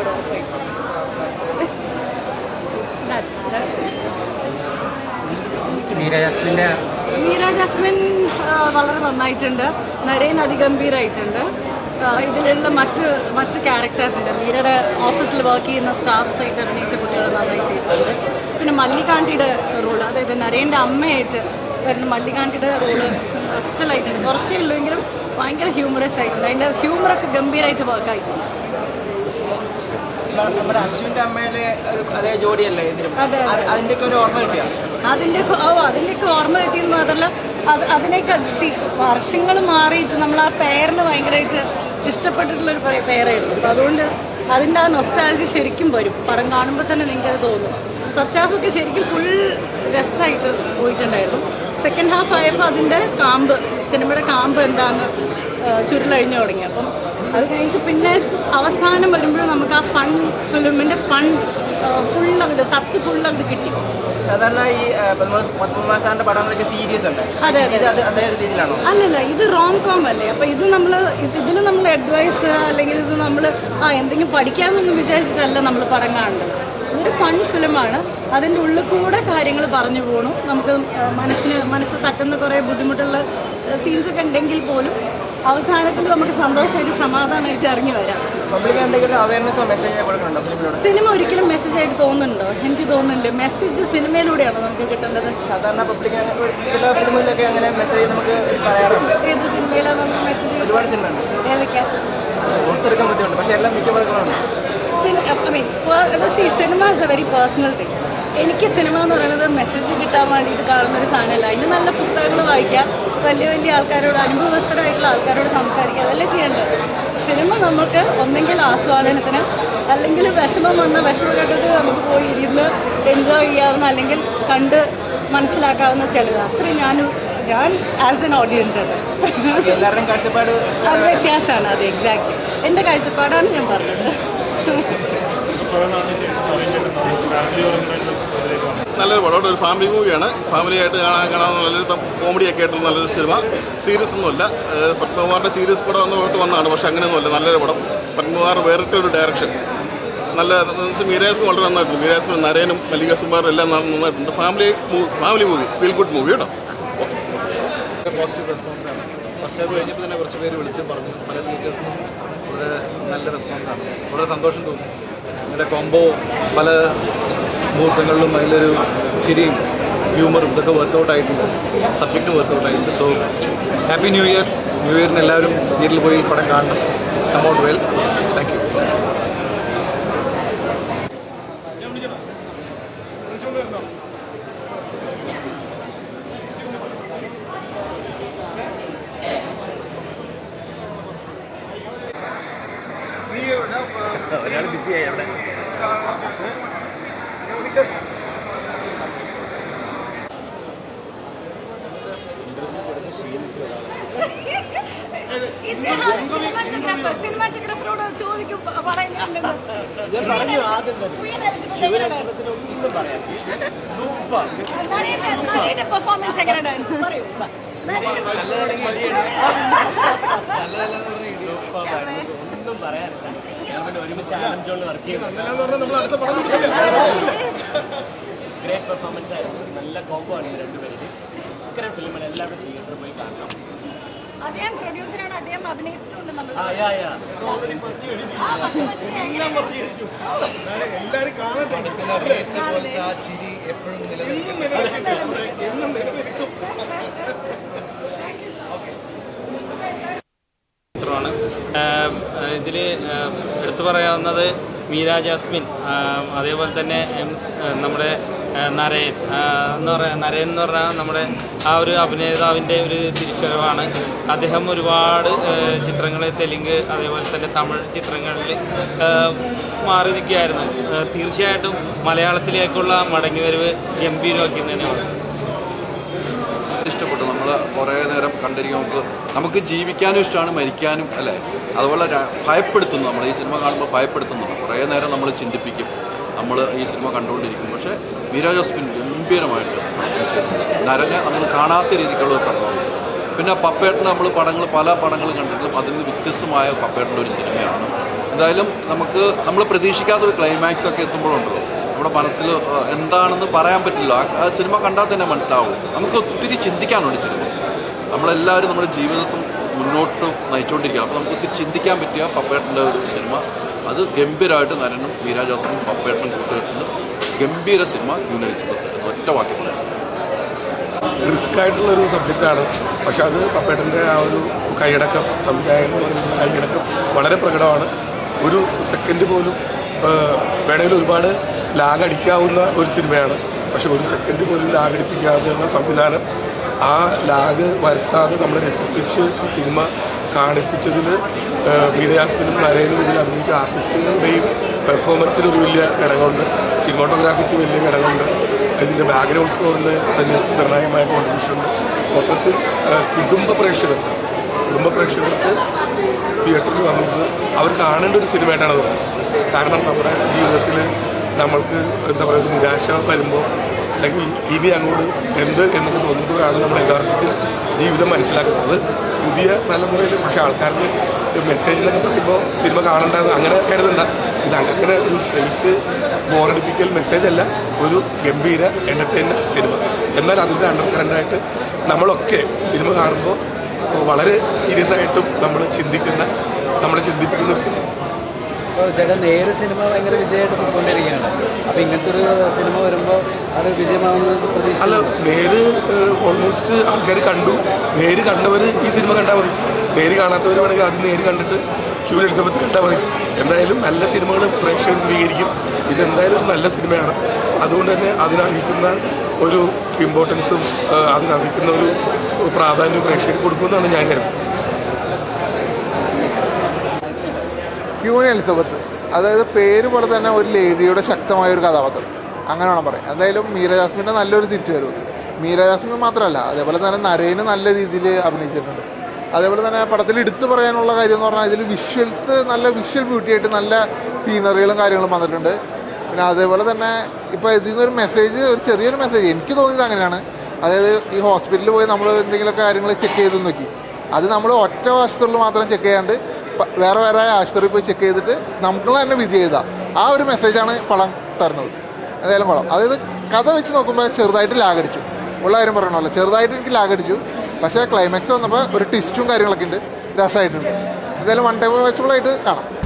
ഇഷ്ടപ്പെടും it's That- that's it. Meera Jasmine വളരെ നന്നായിട്ടുണ്ട്. നരേൻ അതിഗംഭീരായിട്ടുണ്ട്. ആ, ഇതിലുള്ള മറ്റ് മറ്റ് ക്യാരക്ടേഴ്സിന്റെ മീരയുടെ ഓഫീസിൽ വർക്ക് ചെയ്യുന്ന സ്റ്റാഫ്സ് ആയിട്ട് അഭിനയിച്ച കുട്ടികൾ നന്നായി ചെയ്തിട്ടുണ്ട്. പിന്നെ മല്ലികാണ്ടിയുടെ റോൾ അതായത് നരേന്റെ അമ്മയായിട്ട് വരുന്ന മല്ലികാണ്ടിയുടെ റോൾ അസലായിട്ടുണ്ട്. കുറച്ചേ ഉള്ളൂവെങ്കിലും ഭയങ്കര ഹ്യൂമറസ് ആയിട്ടുണ്ട്. അതിന്റെ ഹ്യൂമറൊക്കെ ഗംഭീരമായിട്ട് വർക്ക് ആയിട്ടുണ്ട്. നമ്മുടെ അച്ഛന്റെ അമ്മയുടെ ഒരു അതേ ജോഡിയല്ലേ ഇതിലും? അതെ, അതെ. അതിന്റെയൊക്കെ ഒരു ഓർമ്മ കിട്ടിയ? അതിന്റെ ഓ അതിന്റെയൊക്കെ ഓർമ്മ കിട്ടിയെന്ന് മാത്രമല്ല അത് അതിനൊക്കെ വർഷങ്ങൾ മാറിയിട്ട് നമ്മൾ ആ പേരിന് ഭയങ്കരമായിട്ട് ഇഷ്ടപ്പെട്ടിട്ടുള്ളൊരു പേ- പേരായിരുന്നു. അപ്പോൾ അതുകൊണ്ട് അതിന്റെ ആ നൊസ്റ്റാലജി ശരിക്കും വരും. പടം കാണുമ്പോൾ തന്നെ നിങ്ങൾക്ക് അത് തോന്നും ഫസ്റ്റ് ഹാഫൊക്കെ ശരിക്കും ഫുൾ രസമായിട്ട് പോയിട്ടുണ്ടായിരുന്നു. സെക്കൻഡ് ഹാഫ് ആയപ്പോൾ അതിന്റെ കാമ്പ് സിനിമയുടെ കാമ്പ് എന്താണെന്ന് ചുരുളഴിഞ്ഞു തുടങ്ങി. അപ്പം അത് കഴിഞ്ഞിട്ട് പിന്നെ അവസാനം വരുമ്പോൾ നമുക്ക് ആ ഫൺ ഫിലിമിന്റെ ഫൺ ഫുൾ അങ്ങോട്ട് സത്ത് ഫുൾ അങ്ങോട്ട് കിട്ടി. സാധാരണ ഈ പത്മകുമാർ സാറിന്റെ പടങ്ങളൊക്കെ സീരിയസ് അതെ, അതെ. രീതിയിലാണോ? അല്ലല്ല ഇത് റോങ് കോം അല്ലേ? അപ്പോൾ ഇത് നമ്മൾ ഇത് ഇതിൽ നമ്മൾ അഡ്വൈസ് അല്ലെങ്കിൽ ഇത് നമ്മൾ ആ എന്തെങ്കിലും പഠിക്കാമെന്നൊന്നും വിചാരിച്ചിട്ടല്ല നമ്മൾ പടം കാണേണ്ടത് ഇതൊരു ഫൺ ഫിലിമാണ് അതിന്റെ ഉള്ളിൽ കൂടെ കാര്യങ്ങൾ പറഞ്ഞു പോകണം നമുക്ക് മനസ്സിന് മനസ്സ് തട്ടുന്ന കുറേ ബുദ്ധിമുട്ടുള്ള സീൻസൊക്കെ ഉണ്ടെങ്കിൽ പോലും അവസാനത്തിൽ നമുക്ക് സന്തോഷമായിട്ട് സമാധാനമായിട്ട് ഇറങ്ങി വരാം. സിനിമ ഒരിക്കലും മെസ്സേജ് ആയിട്ട് തോന്നുന്നുണ്ടോ? എനിക്ക് തോന്നുന്നില്ല. മെസ്സേജ് സിനിമയിലൂടെയാണ് നമുക്ക് കിട്ടേണ്ടത് സാധാരണ പബ്ലിക് ചില ഫിലിമുകളിലൊക്കെ അങ്ങനെ മെസ്സേജ് നമുക്ക് പറയാറുണ്ട്. ഏത് സിനിമയിലാണ് നമുക്ക് മെസ്സേജ് ഒരുപാട് സിനിമ ഏതൊക്കെയാ? ഓർത്തെടുക്കാൻ ബുദ്ധിമുട്ട് പക്ഷേ എല്ലാം മിക്ക പടങ്ങളുണ്ട് I mean cinema is a very personal thing എനിക്ക് സിനിമ എന്ന് പറയുന്നത് മെസ്സേജ് കിട്ടാൻ വേണ്ടിയിട്ട് കാണുന്ന ഒരു സാധനമല്ല. അതിന് നല്ല പുസ്തകങ്ങൾ വായിക്കുക വലിയ വലിയ ആൾക്കാരോട് അനുഭവസ്ഥരായിട്ടുള്ള ആൾക്കാരോട് സംസാരിക്കുക അതല്ലേ ചെയ്യേണ്ടത്? സിനിമ നമുക്ക് ഒന്നെങ്കിൽ ആസ്വാദനത്തിന് അല്ലെങ്കിൽ വിഷമം വന്ന വിഷമഘട്ടത്തിൽ നമുക്ക് പോയി ഇരുന്ന് എൻജോയ് ചെയ്യാവുന്ന അല്ലെങ്കിൽ കണ്ട് മനസ്സിലാക്കാവുന്ന ചിലത്. അത്രയും ഞാൻ ഞാൻ ആസ് എൻ ഓഡിയൻസ് അത് എല്ലാവരുടെയും കാഴ്ചപ്പാട് അത് വ്യത്യാസമാണ് അത് എക്സാക്ട്ലി എന്റെ കാഴ്ചപ്പാടാണ് ഞാൻ പറഞ്ഞത്. നല്ലൊരു പടം. ഒരു ഫാമിലി മൂവിയാണ് ഫാമിലി ആയിട്ട് കാണാൻ കാണാൻ നല്ലൊരു കോമഡി ഒക്കെ ആയിട്ടുള്ള നല്ലൊരു സിനിമ സീരിയസ് ഒന്നുമല്ല പത്മകുമാറിന്റെ സീരിയസ് പടം എന്ന പുറത്ത് വന്നതാണ്. പക്ഷെ അങ്ങനെയൊന്നുമല്ല നല്ലൊരു പടം. പത്മകുമാർ വേറിട്ട ഒരു ഡയറക്ഷൻ നല്ല മീരാസ്മി വളരെ നന്നായിട്ടുണ്ട്. മീരാസ്മി നരേനും മല്ലിക സുമാറും എല്ലാം നന്ന- നന്നായിട്ടുണ്ട്. Family family movie feel good movie കേട്ടോ. പോസിറ്റീവ് റെസ്പോൺസാണ് ഫസ്റ്റ് നല്ല റെസ്പോൺസാണ് വളരെ സന്തോഷം തോന്നി. നിങ്ങളുടെ കോംബോ പല മുഹൂർത്തങ്ങളിലും അതിലൊരു ചിരിയും ഹ്യൂമറും ഇതൊക്കെ വർക്കൗട്ട് ആയിട്ടുണ്ട്. സബ്ജക്റ്റ് വർക്കൗട്ട് ആയിട്ടുണ്ട്. So happy new year new ഇയറിന് എല്ലാവരും തിയേറ്ററിൽ പോയി പടം കാണണം. It's come out well thank you സിനിമാറ്റോഗ്രാഫറോട് ചോദിക്കും പെർഫോമൻസ് എങ്ങനെയുണ്ടായിരുന്നു? പറയൂ. ഒരുമിച്ച് ആലം ജോണിൽ വർക്ക് ചെയ്തു ഗ്രേറ്റ് പെർഫോമൻസ് ആയിരുന്നു. നല്ല കോമ്പോ ആണ് രണ്ടുപേരും ഇത്തരം ഫിലിമിൽ എല്ലാവരും തിയേറ്ററിൽ പോയി കാണണം. അദ്ദേഹം പ്രൊഡ്യൂസറാണ് അദ്ദേഹം അഭിനയിച്ചിട്ടുണ്ട് നമ്മൾ ആ ചിരി എപ്പോഴും ഇതിൽ എടുത്തു പറയാവുന്നത് മീര ജാസ്മിൻ അതേപോലെ തന്നെ നമ്മുടെ നരയൻ എന്ന് പറയാ നരയൻ എന്ന് പറഞ്ഞാൽ നമ്മുടെ ആ ഒരു അഭിനേതാവിന്റെ ഒരു തിരിച്ചുവരവാണ് അദ്ദേഹം ഒരുപാട് ചിത്രങ്ങൾ തെലുങ്ക് അതേപോലെ തന്നെ തമിഴ് ചിത്രങ്ങളിൽ മാറി നിൽക്കുകയായിരുന്നു. തീർച്ചയായിട്ടും മലയാളത്തിലേക്കുള്ള മടങ്ങിവരവ് ഗംഭീരമാക്കി തന്നെയാണ്. കുറേ നേരം കണ്ടിരിക്കും നമുക്ക് നമുക്ക് ജീവിക്കാനും ഇഷ്ടമാണ് മരിക്കാനും അല്ലേ? അതുപോലെ ഭയപ്പെടുത്തുന്നു. നമ്മൾ ഈ സിനിമ കാണുമ്പോൾ ഭയപ്പെടുത്തുന്നുണ്ട്. കുറേ നേരം നമ്മൾ ചിന്തിപ്പിക്കും. നമ്മൾ ഈ സിനിമ കണ്ടുകൊണ്ടിരിക്കും. പക്ഷേ മീര ജോസ്മിൻ ഗംഭീരമായിട്ട് നരനെ നമ്മൾ കാണാത്ത രീതിക്കുള്ള ഒരു പിന്നെ പപ്പേട്ടന് നമ്മൾ പടങ്ങൾ പല പടങ്ങളും കണ്ടിട്ടും അതിൽ വ്യത്യസ്തമായ പപ്പേട്ടന്റെ ഒരു സിനിമയാണ്. എന്തായാലും നമുക്ക് നമ്മൾ പ്രതീക്ഷിക്കാത്ത ഒരു ക്ലൈമാക്സ് ഒക്കെ എത്തുമ്പോഴുണ്ടല്ലോ നമ്മുടെ മനസ്സിൽ എന്താണെന്ന് പറയാൻ പറ്റില്ല. ആ സിനിമ കണ്ടാൽ തന്നെ മനസ്സിലാവും. നമുക്ക് ഒത്തിരി ചിന്തിക്കാനുണ്ട് സിനിമ നമ്മളെല്ലാവരും നമ്മുടെ ജീവിതത്തിൽ മുന്നോട്ട് നയിച്ചുകൊണ്ടിരിക്കുകയാണ്. അപ്പോൾ നമുക്ക് ചിന്തിക്കാൻ പറ്റിയ പപ്പേട്ടന്റെ ഒരു സിനിമ. അത് ഗംഭീരമായിട്ട് നരനും വീരാജാസനും പപ്പേട്ടനും കൂട്ടുകെട്ടിന് ഗംഭീര സിനിമ യൂണിവേഴ്സിറ്റി ഒറ്റ പറയാം. റിസ്ക് ആയിട്ടുള്ളൊരു സബ്ജക്റ്റാണ്. പക്ഷെ അത് പപ്പേട്ടന്റെ ആ ഒരു കൈയടക്കം സംവിധായകന്റെ കൈയടക്കം വളരെ പ്രകടമാണ്. ഒരു സെക്കൻഡ് പോലും വേണമെങ്കിൽ ഒരുപാട് ലാഗ് അടിക്കാവുന്ന ഒരു സിനിമയാണ്. പക്ഷെ ഒരു സെക്കൻഡ് പോലും ലാഗടിപ്പിക്കാതെയുള്ള സംവിധാനം ആ ലാഗ് വരുത്താതെ നമ്മളെ രസിപ്പിച്ച് ആ സിനിമ കാണിപ്പിച്ചതിൽ മീരയാസ്മിനും നരേനും ഇതിൽ അഭിനയിച്ച ആർട്ടിസ്റ്റുകളുടെയും പെർഫോമൻസിന് ഒരു വലിയ ഘടകമുണ്ട്. സിനിമാട്ടോഗ്രാഫിക്ക് വലിയ ഘടകമുണ്ട്. ഇതിന്റെ ബാക്ക്ഗ്രൗണ്ട് സ്കോറിന് അതിന് നിർണായകമായ കോൺട്രിബ്യൂഷൻ ഉണ്ട്. മൊത്തത്തിൽ കുടുംബ പ്രേക്ഷകർക്ക് കുടുംബ പ്രേക്ഷകർക്ക് തിയേറ്ററിൽ വന്നിരുന്ന് അവർ കാണേണ്ട ഒരു സിനിമയായിട്ടാണ് തോന്നുന്നത് കാരണം നമ്മുടെ ജീവിതത്തിൽ നമ്മൾക്ക് എന്താ പറയുക നിരാശ വരുമ്പോൾ അല്ലെങ്കിൽ ഇനി അങ്ങോട്ട് എന്ത് എന്നൊക്കെ തോന്നുമ്പോഴാണ് നമ്മൾ യഥാർത്ഥത്തിൽ ജീവിതം മനസ്സിലാക്കുന്നത്. പുതിയ തലമുറയിൽ പക്ഷേ ആൾക്കാർക്ക് മെസ്സേജിലൊക്കെ പറയുമ്പോൾ സിനിമ കാണണ്ട അങ്ങനെ കരുതണ്ട. ഇത് അങ്ങനെ ഒരു സ്ട്രെയിറ്റ് ബോറടിപ്പിക്കൽ മെസ്സേജല്ല ഒരു ഗംഭീര എന്റർടൈനർ സിനിമ എന്നാൽ അതിന്റെ അണ്ടർ കറണ്ടായിട്ട് നമ്മളൊക്കെ സിനിമ കാണുമ്പോൾ വളരെ സീരിയസ് ആയിട്ടും നമ്മൾ ചിന്തിക്കുന്ന നമ്മളെ ചിന്തിപ്പിക്കുന്ന ഒരു സിനിമ ഇപ്പോൾ ചേട്ടൻ നേര് സിനിമ ഭയങ്കര വിജയമായിട്ട് പോയിക്കൊണ്ടിരിക്കുകയാണ്. അപ്പോൾ ഇങ്ങനത്തെ ഒരു സിനിമ വരുമ്പോൾ അത് വിജയമാകുന്ന പ്രതീക്ഷ അല്ല നേര് ഓൾമോസ്റ്റ് ആൾക്കാർ കണ്ടു. നേര് കണ്ടവർ ഈ സിനിമ കണ്ടാൽ മതി. നേര് കാണാത്തവർ വേണമെങ്കിൽ ആദ്യം നേര് കണ്ടിട്ട് ക്യൂ എലിസബത്ത് കണ്ടാൽ മതി. എന്തായാലും നല്ല സിനിമകൾ പ്രേക്ഷകർ സ്വീകരിക്കും. ഇതെന്തായാലും നല്ല സിനിമയാണ്. അതുകൊണ്ട് തന്നെ അതിനർഹിക്കുന്ന ഒരു ഇമ്പോർട്ടൻസും അതിനർഹിക്കുന്ന ഒരു പ്രാധാന്യവും പ്രേക്ഷകർ കൊടുക്കുമെന്നാണ് ഞാൻ കരുതുന്നത്. Queen Elizabeth. അതായത് പേര് പോലെ തന്നെ ഒരു ലേഡിയുടെ ശക്തമായ ഒരു കഥാപാത്രം. അങ്ങനെ വേണം പറയാം എന്തായാലും മീര ജാസ്മിന്റെ നല്ലൊരു തിരിച്ചു തിരിച്ചുവരവ് മീര ജാസ്മിൻ മാത്രമല്ല അതേപോലെ തന്നെ നരേന് നല്ല രീതിയിൽ അഭിനയിച്ചിട്ടുണ്ട്. അതേപോലെ തന്നെ പടത്തിൽ എടുത്തു പറയാനുള്ള കാര്യം എന്ന് പറഞ്ഞാൽ ഇതിൽ വിഷ്വൽസ് നല്ല വിഷ്വൽ ബ്യൂട്ടി ആയിട്ട് നല്ല സീനറികളും കാര്യങ്ങളും വന്നിട്ടുണ്ട്. പിന്നെ അതേപോലെ തന്നെ ഇപ്പോൾ ഇതിൽ നിന്നൊരു മെസ്സേജ് ഒരു ചെറിയൊരു മെസ്സേജ് എനിക്ക് തോന്നിയത് അങ്ങനെയാണ്. അതായത് ഈ ഹോസ്പിറ്റലിൽ പോയി നമ്മൾ എന്തെങ്കിലുമൊക്കെ കാര്യങ്ങൾ ചെക്ക് ചെയ്ത് നോക്കി. അത് നമ്മൾ ഒറ്റ വശത്തുള്ള മാത്രം ചെക്ക് ചെയ്യാണ്ട് വേറെ വേറെ ആശുപത്രിയിൽ പോയി ചെക്ക് ചെയ്തിട്ട് നമുക്ക് തന്നെ വിധി എഴുതാം. ആ ഒരു മെസ്സേജാണ് പടം തരുന്നത്. എന്തായാലും പടം അതായത് കഥ വെച്ച് നോക്കുമ്പോൾ ചെറുതായിട്ട് ലാഗടിച്ചു. ഉള്ള കാര്യം പറയണമല്ലോ. ചെറുതായിട്ട് എനിക്ക് ലാഗടിച്ചു. പക്ഷേ ക്ലൈമാക്സ് വന്നപ്പോൾ ഒരു ട്വിസ്റ്റും കാര്യങ്ങളൊക്കെ ഉണ്ട്. രസമായിട്ടുണ്ട്. എന്തായാലും വൺ ടൈം വെച്ചുള്ളതായിട്ട് കാണാം.